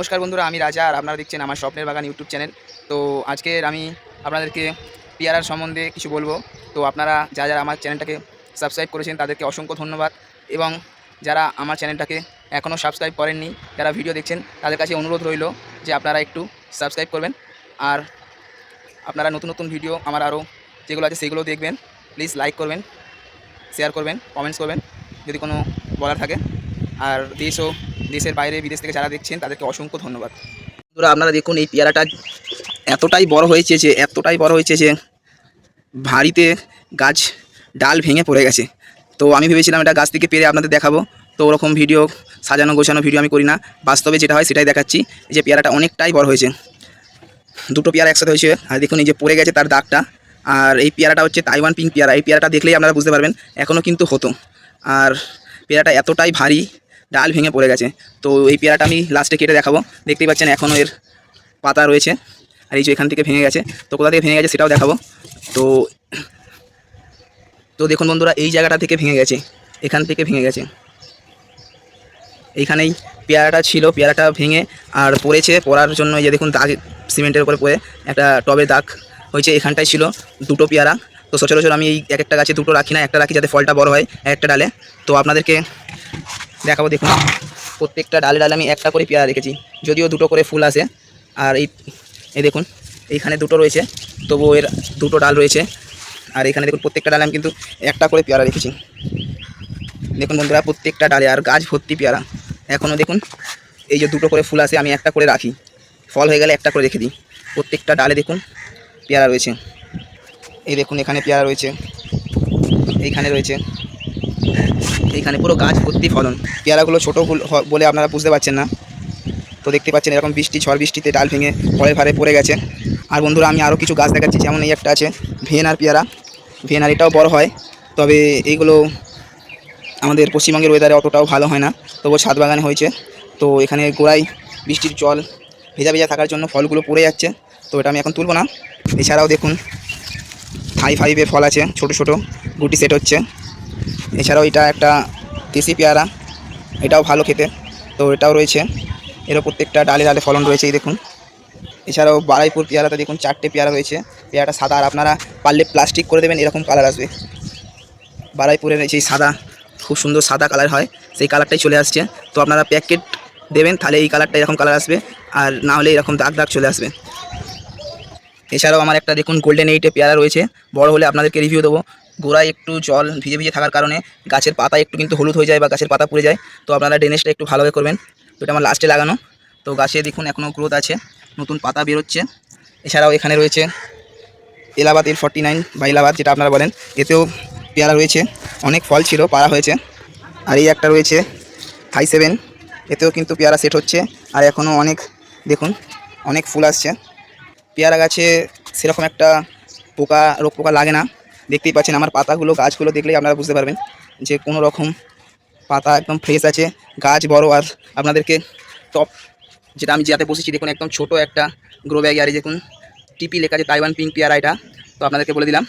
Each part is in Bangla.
নমস্কার বন্ধুরা, আমি রাজা আর আপনারা দেখছেন আমার স্বপ্নের বাগান ইউটিউব চ্যানেল। তো আজকের আমি আপনাদেরকে পেয়ারার সম্বন্ধে কিছু বলব। তো আপনারা যা যারা আমার চ্যানেলটাকে সাবস্ক্রাইব করেছেন, তাদেরকে অসংখ্য ধন্যবাদ। এবং যারা আমার চ্যানেলটাকে এখনও সাবস্ক্রাইব করেননি, যারা ভিডিও দেখছেন, তাদের কাছে অনুরোধ রইল যে আপনারা একটু সাবস্ক্রাইব করবেন। আর আপনারা নতুন নতুন ভিডিও আমার আরও যেগুলো আছে, সেগুলো দেখবেন। প্লিজ লাইক করবেন, শেয়ার করবেন, কমেন্টস করবেন, যদি কোনো বলার থাকে। আর দেশ ও দেশের বাইরে বিদেশ থেকে যারা দেখছেন, তাদেরকে অসংখ্য ধন্যবাদ। বন্ধুরা, আপনারা দেখুন, এই পেয়ারাটা এতটাই বড় হয়েছে যে, এতটাই বড় হয়েছে যে, ভারীতে গাছ, ডাল ভেঙে পড়ে গেছে। তো আমি ভেবেছিলাম এটা গাছ থেকে পেরে আপনাদের দেখাবো। তো ওরকম ভিডিও, সাজানো গোছানো ভিডিও আমি করি না। বাস্তবে যেটা হয়, সেটাই দেখাচ্ছি। যে পেয়ারাটা অনেকটাই বড় হয়েছে। দুটো পেয়ারা একসাথে হয়েছে। আর দেখুন, এই যে পড়ে গেছে তার দাগটা। আর এই পেয়ারাটা হচ্ছে তাইওয়ান পিঙ্ক পেয়ারা। এই পেয়ারাটা দেখলেই আপনারা বুঝতে পারবেন এখনও কিন্তু হতো। আর পেয়ারাটা এতটাই ভারী ডাল ভেঙে পড়ে গেছে। তো এই পেয়ারাটা আমি লাস্টে কেটে দেখাবো। দেখতেই পাচ্ছেন এখনও এর পাতা রয়েছে। আর এই যে এখান থেকে ভেঙে গেছে। তো কোথা থেকে ভেঙে গেছে সেটাও দেখাবো। তো তো দেখুন বন্ধুরা, এই জায়গাটা থেকে ভেঙে গেছে। এখান থেকে ভেঙে গেছে। এইখানেই পেয়ারাটা ছিল, পেয়ারাটা ভেঙে আর পড়েছে। পড়ার জন্য এই যে দেখুন দাগ সিমেন্টের উপরে পড়ে একটা টবে দাগ হয়েছে। এখানটায় ছিল দুটো পেয়ারা। তো সচরাচর আমি এই এক একটা গাছে দুটো রাখি না, একটা রাখি যাতে ফলটা বড় হয়, একটা ডালে। তো আপনাদেরকে দেখাবো, দেখুন। প্রত্যেকটা ডালে ডালে আমি একটা করে পেয়ারা রেখেছি, যদিও দুটো করে ফুল আসে আর এই এই দেখুন, এইখানে দুটো রয়েছে তবুও এর দুটো ডাল রয়েছে। আর এখানে দেখুন, প্রত্যেকটা ডালে আমি কিন্তু একটা করে পেয়ারা রেখেছি। দেখুন বন্ধুরা, প্রত্যেকটা ডালে আর গাছ ভর্তি পেয়ারা। এখনও দেখুন, এই যে দুটো করে ফুল আসে আমি একটা করে রাখি। ফল হয়ে গেলে একটা করে রেখে দিই। প্রত্যেকটা ডালে দেখুন, পেয়ারা রয়েছে। এই দেখুন, এখানে পেয়ারা রয়েছে, এইখানে রয়েছে। এইখানে পুরো গাছ ভর্তি ফলন। পেয়ারাগুলো ছোটো বলে আপনারা বুঝতে পারছেন না। তো দেখতে পাচ্ছেন এরকম বৃষ্টি, ঝড় বৃষ্টিতে ডাল ভেঙে ফলের ভারে পড়ে গেছে। আর বন্ধুরা, আমি আরও কিছু গাছ দেখাচ্ছি, যেমন এই একটা আছে ভিয়েনার পেয়ারা। ভিয়েনার এটাও বড় হয়, তবে এইগুলো আমাদের পশ্চিমবঙ্গের ওয়েদারে অতটাও ভালো হয় না। তবু ছাদ বাগানে হয়েছে। তো এখানে গোড়ায় বৃষ্টির জল, ভেজা ভেজা থাকার জন্য ফলগুলো পড়ে যাচ্ছে। তো এটা আমি এখন তুলব না। এছাড়াও দেখুন ফাইভ ফাইভের ফল আছে, ছোট ছোট, গুটি সেট হচ্ছে। এছাড়াও এটা একটা দেশি পেয়ারা, এটাও ভালো খেতে। তো এটাও রয়েছে। এরও প্রত্যেকটা ডালে ডালে ফলন রয়েছে, এই দেখুন। এছাড়াও বারাইপুর পেয়ারাতে দেখুন চারটে পেয়ারা রয়েছে। পেয়ারাটা সাদা, আর আপনারা পারলে প্লাস্টিক করে দেবেন, এরকম কালার আসবে। বারাইপুরের সেই সাদা, খুব সুন্দর সাদা কালার হয়, সেই কালারটাই চলে আসছে। তো আপনারা প্যাকেট দেবেন, তাহলে এই কালারটা এরকম কালার আসবে, আর না হলে এরকম দাগ দাগ চলে আসবে। এছাড়াও আমার একটা দেখুন গোল্ডেন এইটে পেয়ারা রয়েছে, বড় হলে আপনাদেরকে রিভিউ দেবো। গোড়ায় একটু জল ভিজে ভিজে থাকার কারণে গাছের পাতা একটু কিন্তু হলুদ হয়ে যায় বা গাছের পাতা পুড়ে যায়। তো আপনারা ড্রেনেজটা একটু ভালোভাবে করবেন। তো আমার লাস্টে লাগানো। তো গাছে দেখুন এখনও গ্রোথ আছে। নতুন পাতা বেরোচ্ছে। এছাড়াও এখানে রয়েছে এলাহাবাদ এল ফর্টি নাইন বা এলাহাবাদ যেটা আপনারা বলেন। এতেও পেয়ারা রয়েছে। অনেক ফল ছিল, পাড়া হয়েছে। আর এই একটা রয়েছে হাই সেভেন এতেও কিন্তু পেয়ারা সেট হচ্ছে। আর এখনও অনেক, দেখুন, অনেক ফুল আসছে। পেয়ারা গাছে সেরকম একটা পোকা, রোগ পোকা লাগে না। দেখতেই পাচ্ছেন, আমার পাতাগুলো, গাছগুলো দেখলেই আপনারা বুঝতে পারবেন যে কোনো রকম পাতা একদম ফ্রেশ আছে। গাছ বড় আর আপনাদেরকে টপ যেটা আমি যাতে বসেছি, দেখুন একদম ছোট একটা গ্রো ব্যাগ আর দেখুন টিপি লেখা আছে তাইওয়ান পিঙ্ক পেয়ারা এটা। তো আপনাদেরকে বলে দিলাম।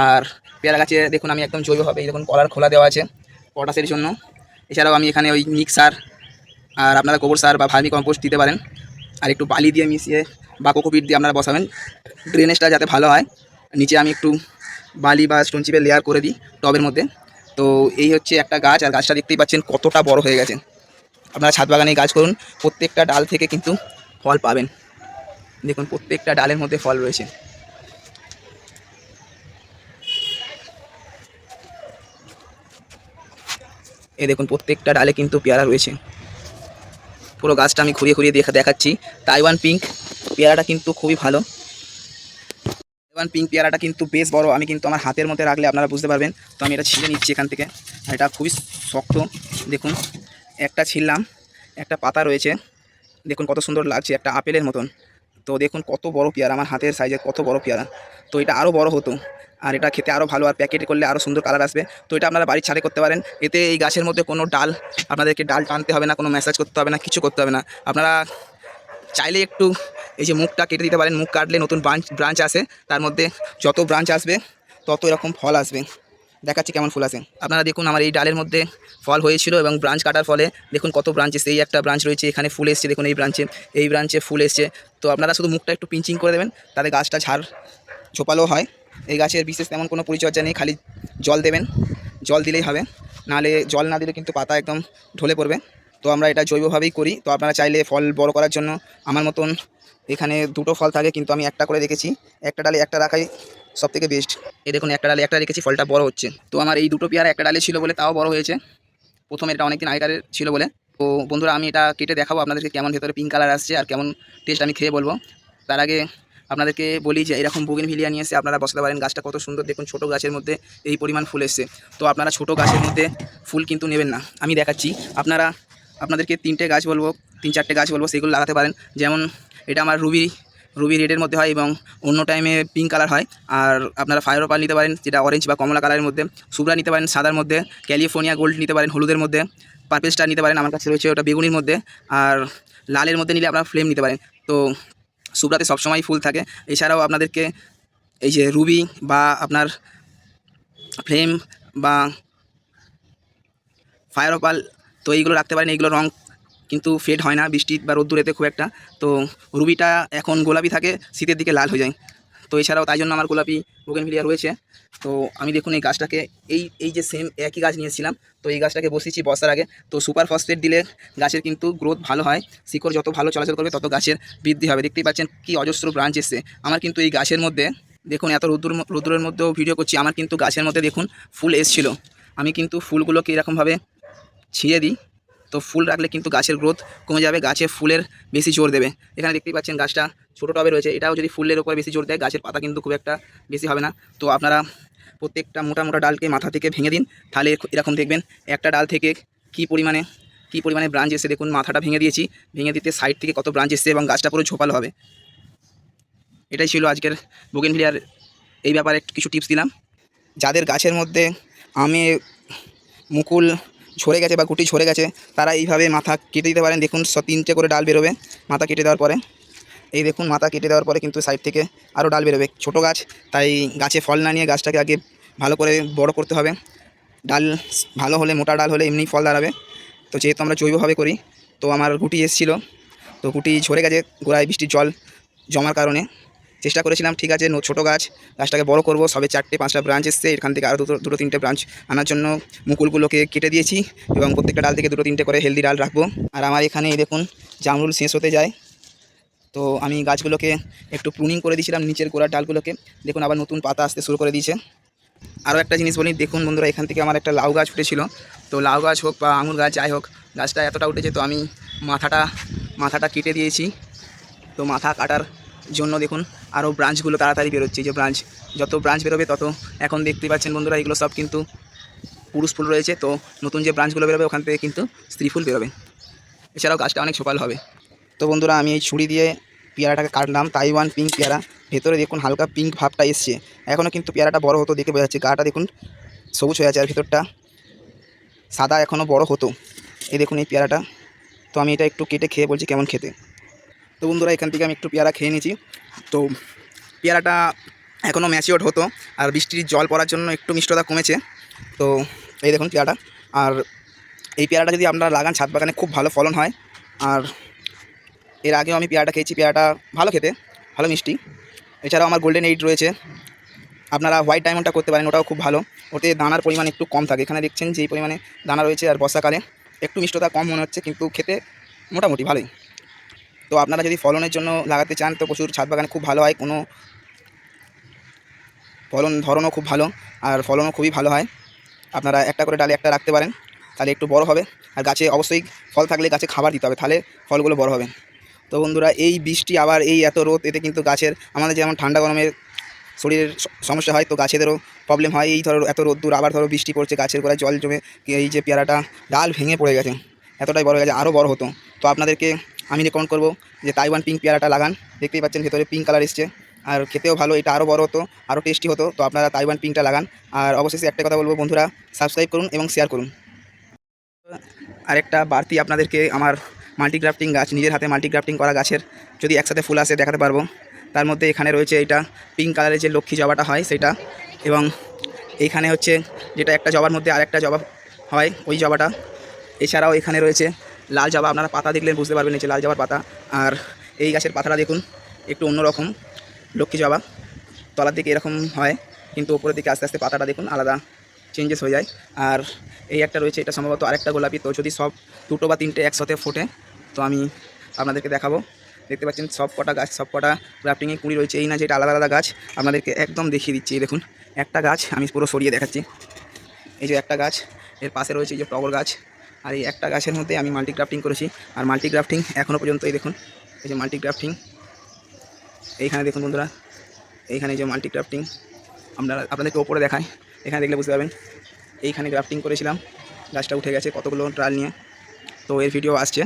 আর পেয়ারা গাছে দেখুন, আমি একদম জৈবভাবে এই দেখুন, কলার খোলা দেওয়া আছে পটাশের জন্য। এছাড়াও আমি এখানে ওই মিক্স সার আর আপনারা গোবর সার বা ভার্মি কম্পোস্ট দিতে পারেন। আর একটু বালি দিয়ে মিশিয়ে বা কোকোপিট দিয়ে আপনারা বসাবেন। ড্রেনেজটা যাতে ভালো হয়। নিচে আমি একটু বালি বা স্টোন চিপের লেয়ার করে দিই টবের মধ্যে। তো এই হচ্ছে একটা গাছ, আর গাছটা দেখতেই পাচ্ছেন কতটা বড় হয়ে গেছে। আপনারা ছাদ বাগানে গাছ করুন, প্রত্যেকটা ডাল থেকে কিন্তু ফল পাবেন। দেখুন, প্রত্যেকটা ডালের মধ্যে ফল রয়েছে। এই দেখুন, প্রত্যেকটা ডালে কিন্তু পেয়ারা রয়েছে। পুরো গাছটা আমি ঘুরিয়ে ঘুরিয়ে দেখা দেখাচ্ছি। তাইওয়ান পিঙ্ক পেয়ারাটা কিন্তু খুবই ভালো। তাইওয়ান পিঙ্ক পেয়ারাটা কিন্তু বেশ বড়। আমি কিন্তু আমার হাতের মধ্যে রাখলে আপনারা বুঝতে পারবেন। তো আমি এটা ছিঁড়ে নিচ্ছি এখান থেকে। এটা খুবই শক্ত। দেখুন, একটা ছিললাম একটা পাতা রয়েছে। দেখুন কত সুন্দর লাগছে, একটা আপেলের মতন। তো দেখুন কত বড় পেয়ারা, আমার হাতের সাইজের কত বড় পেয়ারা। তো এটা আরও বড় হতো। আর এটা খেতে আরও ভালো, আর প্যাকেট করলে আরও সুন্দর কালার আসবে। তো এটা আপনারা বাড়ির ছাদে করতে পারেন। এতে এই গাছের মধ্যে কোনো ডাল, আপনাদেরকে ডাল টানতে হবে না, কোনো ম্যাসাজ করতে হবে না, কিছু করতে হবে না। আপনারা চাইলে একটু এই যে মুখটা কেটে দিতে পারেন, মুখ কাটলে নতুন ব্রাঞ্চ ব্রাঞ্চ আসে। তার মধ্যে যত ব্রাঞ্চ আসবে, তত এরকম ফল আসবে। দেখাচ্ছি কেমন ফুল আছে আপনারা দেখুন আমার এই ডালের মধ্যে ফল হয়েছিল এবং ব্রাঞ্চ কাটার ফলে দেখুন কত ব্রাঞ্চ এসছে এই একটা ব্রাঞ্চ রয়েছে, এখানে ফুল এসছে, দেখুন এই ব্রাঞ্চে এই ব্রাঞ্চে ফুল এসছে। তো আপনারা শুধু মুখটা একটু পিঞ্চিং করে দেবেন, তাতে গাছটা ঝাড় ঝোপালো হয়। এই গাছের বিশেষ তেমন কোনো পরিচর্যা নেই, খালি জল দেবেন, জল দিলেই হবে। নাহলে জল না দিলে কিন্তু পাতা একদম ঢলে পড়বে। তো আমরা এটা জৈবভাবেই করি। তো আপনারা চাইলে ফল বড় করার জন্য আমার মতন এখানে দুটো ফল থাকে, কিন্তু আমি একটা করে রেখেছি। একটা ডালে একটা রাখাই সব থেকে বেস্ট এই দেখুন, একটা ডালে একটা রেখেছি, ফলটা বড় হচ্ছে। তো আমার এই দুটো পেয়ারা একটা ডালে ছিল বলে তাও বড় হয়েছে। প্রথমে এটা অনেকদিন আগেকার ছিল বলে। তো বন্ধুরা, আমি এটা কেটে দেখাবো, আপনাদেরকে কেমন ভেতরে পিঙ্ক কালার আসছে আর কেমন টেস্ট আমি খেয়ে বলব। তার আগে আপনাদেরকে বলি যে, এরকম বুগিন ভিলিয়া নিয়ে এসে আপনারা বসাতে পারেন। গাছটা কত সুন্দর, দেখুন ছোটো গাছের মধ্যে এই পরিমাণ ফুল এসছে। তো আপনারা ছোট গাছের মধ্যে ফুল কিন্তু নেবেন না। আমি দেখাচ্ছি, আপনারা আপনাদেরকে তিনটে গাছ বলব, তিন চারটে গাছ বলব, সেগুলো লাগাতে পারেন। যেমন এটা আমার রুবি রুবি রেডের মধ্যে হয় এবং অন্য টাইমে পিঙ্ক কালার হয়। আর আপনারা ফায়ার পাল নিতে পারেন, যেটা অরেঞ্জ বা কমলা কালারের মধ্যে। সুবরা নিতে পারেন, সাদার মধ্যে। ক্যালিফোর্নিয়া গোল্ড নিতে পারেন, হলুদের মধ্যে। পার্পেল স্টার নিতে পারেন, আমার কাছে রয়েছে ওটা বেগুনির মধ্যে। আর লালের মধ্যে নিলে আপনারা ফ্লেম নিতে পারেন। তো সুবরাতে সবসময় ফুল থাকে। এছাড়াও আপনাদেরকে এই যে রুবি বা আপনার ফ্লেম বা ফায়ার অপাল তো এইগুলো রাখতে পারেন, এইগুলো রং কিন্তু ফেড হয় না, বৃষ্টি বা রোদ্দুরেতে খুব একটা। তো রুবিটা এখন গোলাপি থাকে, শীতের দিকে লাল হয়ে যায়। তো এছাড়াও তাই জন্য আমার গোলাপি বোগেনভিলিয়া রয়েছে। তো আমি দেখুন এই গাছটাকে, এই এই যে সেম একই গাছ নিয়েছিলাম তো এই গাছটাকে বসিয়েছি বসার আগে। তো সুপার ফসফেট দিলে গাছের কিন্তু গ্রোথ ভালো হয়, শিকড় যত ভালো চলাচল করবে তত গাছের বৃদ্ধি হবে। দেখতেই পাচ্ছেন কি অজস্র ব্রাঞ্চ এসছে। আমার কিন্তু এই গাছের মধ্যে, দেখুন এত রোদ্দুর রোদ্দুরের মধ্যেও ভিডিও করছি, আমার কিন্তু গাছের মধ্যে দেখুন ফুল এসছিল। আমি কিন্তু ফুলগুলোকে এরকমভাবে ছিঁড়ে দিই। তো ফুল রাখলে কিন্তু গাছের গ্রোথ কমে যাবে, গাছে ফুলের বেশি জোর দেবে। এখানে দেখতেই পাচ্ছেন গাছটা ছোটো টবে রয়েছে, এটাও যদি ফুলের উপর বেশি জোর দেয়, গাছের পাতা কিন্তু খুব একটা বেশি হবে না। তো আপনারা প্রত্যেকটা মোটা মোটা ডালকে মাথা থেকে ভেঙে দিন, তাহলে এরকম দেখবেন একটা ডাল থেকে কি পরিমাণে কি পরিমাণে ব্রাঞ্চ এসে দেখুন, মাথাটা ভেঙে দিয়েছি, ভেঙে দিতে সাইড থেকে কত ব্রাঞ্চ এসছে এবং গাছটা পুরো ঝোপালো হবে। এটাই ছিল আজকের বোগেনভিলিয়ার এই ব্যাপারে কিছু টিপস দিলাম। যাদের গাছের মধ্যে আমে, মুকুল ঝরে গেছে বা গুটি ঝরে গেছে, তারা এইভাবে মাথা কেটে দিতে পারেন। দেখুন তিনটে করে ডাল বেরোবে মাথা কেটে দেওয়ার পরে। এই দেখুন, মাথা কেটে দেওয়ার পরে কিন্তু সাইড থেকে আরও ডাল বেরোবে। ছোটো গাছ, তাই গাছে ফল না নিয়ে গাছটাকে আগে ভালো করে বড় করতে হবে। ডাল ভালো হলে, মোটা ডাল হলে এমনি ফল দাঁড়াবে। তো যেহেতু আমরা জৈবভাবে করি, তো আমার গুটি এসেছিল। তো গুটি ঝরে গেছে গোড়ায় বৃষ্টির জল জমার কারণে। চেষ্টা করেছিলাম, ঠিক আছে ছোটো গাছ, গাছটাকে বড় করব, সবে চারটে, পাঁচটা ব্রাঞ্চ এসছে, এখান থেকে আরও দুটো দুটো তিনটে ব্রাঞ্চ আনার জন্য মুকুলগুলোকে কেটে দিয়েছি এবং প্রত্যেকটা ডাল থেকে দুটো তিনটে করে হেলদি ডাল রাখব। আর আমার এখানে দেখুন, জামরুল শেষ হতে যায়। তো আমি গাছগুলোকে একটু প্রুনিং করে দিয়েছিলাম, নিচের গোড়ার ডালগুলোকে। দেখুন, আবার নতুন পাতা আসতে শুরু করে দিয়েছে। আরও একটা জিনিস বলি, দেখুন বন্ধুরা, এখান থেকে আমার একটা লাউ গাছ উঠেছিল। তো লাউ গাছ হোক বা আঙুর গাছ, যাই হোক, গাছটা এতটা উঠেছে, তো আমি মাথাটা মাথাটা কেটে দিয়েছি। তো মাথা কাটার জন্য দেখুন আরও ব্রাঞ্চগুলো তাড়াতাড়ি বেরোচ্ছে। যে ব্রাঞ্চ, যত ব্রাঞ্চ বেরোবে তত এখন দেখতে পাচ্ছেন বন্ধুরা, এগুলো সব কিন্তু পুরুষ ফুল রয়েছে। তো নতুন যে ব্রাঞ্চগুলো বেরোবে ওখান থেকে কিন্তু স্ত্রী ফুল বেরোবে। এছাড়াও গাছটা অনেক ছোপাল হবে। তো বন্ধুরা, আমি এই ছুরি দিয়ে পেয়ারাটাকে কাটলাম, তাইওয়ান পিঙ্ক পেয়ারা। ভেতরে দেখুন হালকা পিঙ্ক ভাবটা এসছে। এখনও কিন্তু পেয়ারাটা বড় হতো, দেখে বোঝা যাচ্ছে গাটা দেখুন সবুজ হয়ে আছে আর ভেতরটা সাদা এখনও বড় হতো। এই দেখুন এই পেয়ারাটা। তো আমি এটা একটু কেটে খেয়ে বলছি কেমন খেতে। তো বন্ধুরা, এখান থেকে আমি একটু পেয়ারা খেয়ে নিয়েছি। তো পেয়ারাটা এখনও ম্যাচিওর হতো আর বৃষ্টির জল পড়ার জন্য একটু মিষ্টতা কমেছে। তো এই দেখুন পেয়ারাটা। আর এই পেয়ারাটা যদি আপনারা লাগান, ছাদ বাগানে খুব ভালো ফলন হয়। আর এর আগেও আমি পেয়ারাটা খেয়েছি, পেয়ারাটা ভালো খেতে, ভালো মিষ্টি। এছাড়াও আমার গোল্ডেন এইট রয়েছে। আপনারা হোয়াইট ডায়মন্ডটা করতে পারেন, ওটাও খুব ভালো। ওতে দানার পরিমাণ একটু কম থাকে। এখানে দেখছেন যেই পরিমাণে দানা রয়েছে আর বর্ষাকালে। একটু মিষ্টতা কম মনে হচ্ছে, কিন্তু খেতে মোটামুটি ভালোই। তো আপনারা যদি ফলনের জন্য লাগাতে চান, তো প্রচুর ছাদ বাগানে খুব ভালো হয়। কোনো ফলন, ধরনও খুব ভালো আর ফলনও খুবই ভালো হয়। আপনারা একটা করে ডালে একটা রাখতে পারেন, তাহলে একটু বড় হবে। আর গাছে অবশ্যই ফল থাকলে গাছে খাবার দিতে হবে, তাহলে ফলগুলো বড় হবে। তো বন্ধুরা, এই বৃষ্টি আবার এই এত রোদ, এতে কিন্তু গাছের আমাদের যেমন ঠান্ডা গরমের শরীরের সমস্যা হয়, তো গাছেদেরও প্রবলেম হয়। এই ধরো এত রোদ্দুর, আবার ধরো বৃষ্টি পড়ছে, গাছের গোড়ায় জল জমে, এই যে পেয়ারাটা ডাল ভেঙে পড়ে গেছে, এতটাই বড় হয়ে গেছে আরও বড় হতো। তো আপনাদেরকে আমি রেকমেন্ড করব যে তাইওয়ান পিঙ্ক পেয়ারাটা লাগান। দেখতেই পাচ্ছেন ভেতরে পিঙ্ক কালার এসছে। আর খেতেও ভালো, এটা আরও বড় হতো আরও টেস্টি হতো। তো আপনারা তাইওয়ান পিঙ্কটা লাগান। আর অবশেষে একটা কথা বলব বন্ধুরা সাবস্ক্রাইব করুন এবং শেয়ার করুন। আরেকটা বাড়তি আপনাদেরকে আমার মাল্টিগ্রাফটিং গাছ, নিজের হাতে মাল্টিগ্রাফটিং করা গাছের যদি একসাথে ফুল আসে দেখাতে পারব। তার মধ্যে এখানে রয়েছে এটা পিঙ্ক কালারের যে লক্ষ্মী জবাটা হয় সেটা। এবং এইখানে হচ্ছে যেটা একটা জবার মধ্যে আরেকটা জবা হয়, ওই জবাটা। এছাড়াও এখানে রয়েছে লাল জবা, আপনারা পাতা দেখলে বুঝতে পারবেন যে লাল জবার পাতা। আর এই গাছের পাতাটা দেখুন, একটু অন্যরকম, লক্ষ্মী জবা। তলার দিকে এরকম হয়, কিন্তু উপরের দিকে আস্তে আস্তে পাতাটা দেখুন, আলাদা চেঞ্জেস হয়ে যায়। আর এই একটা রয়েছে, এটা সম্ভবত আরেকটা গোলাপি, তো যদি সব দুটো বা তিনটে একসাথে ফোটে, তো আমি আপনাদেরকে দেখাবো। দেখতে পাচ্ছেন, সব কটা গাছ, সব কটা গ্রাফটিংয়ে কুড়ি রয়েছে। এই না যেটা আলাদা আলাদা গাছ, আপনাদেরকে একদম দেখিয়ে দিচ্ছি দেখুন। একটা গাছ, আমি পুরো সরিয়ে দেখাচ্ছি। এই যে একটা গাছ, এর পাশে রয়েছে এই যে টগর গাছ আর এই একটা গাছের মধ্যে আমি মাল্টিগ্রাফটিং করেছি। আর মাল্টিগ্রাফটিং এখনও পর্যন্ত এই দেখুন, এই যে মাল্টিগ্রাফটিং এইখানে দেখুন বন্ধুরা, এইখানে এই যে মাল্টিগ্রাফটিং আমরা আপনাদেরকে ওপরে দেখায় এখানে দেখলে বুঝতে পারবেন, এইখানে গ্রাফটিং করেছিলাম, গাছটা উঠে গেছে কতগুলো ট্রায়াল নিয়ে। তো এর ভিডিও আসছে।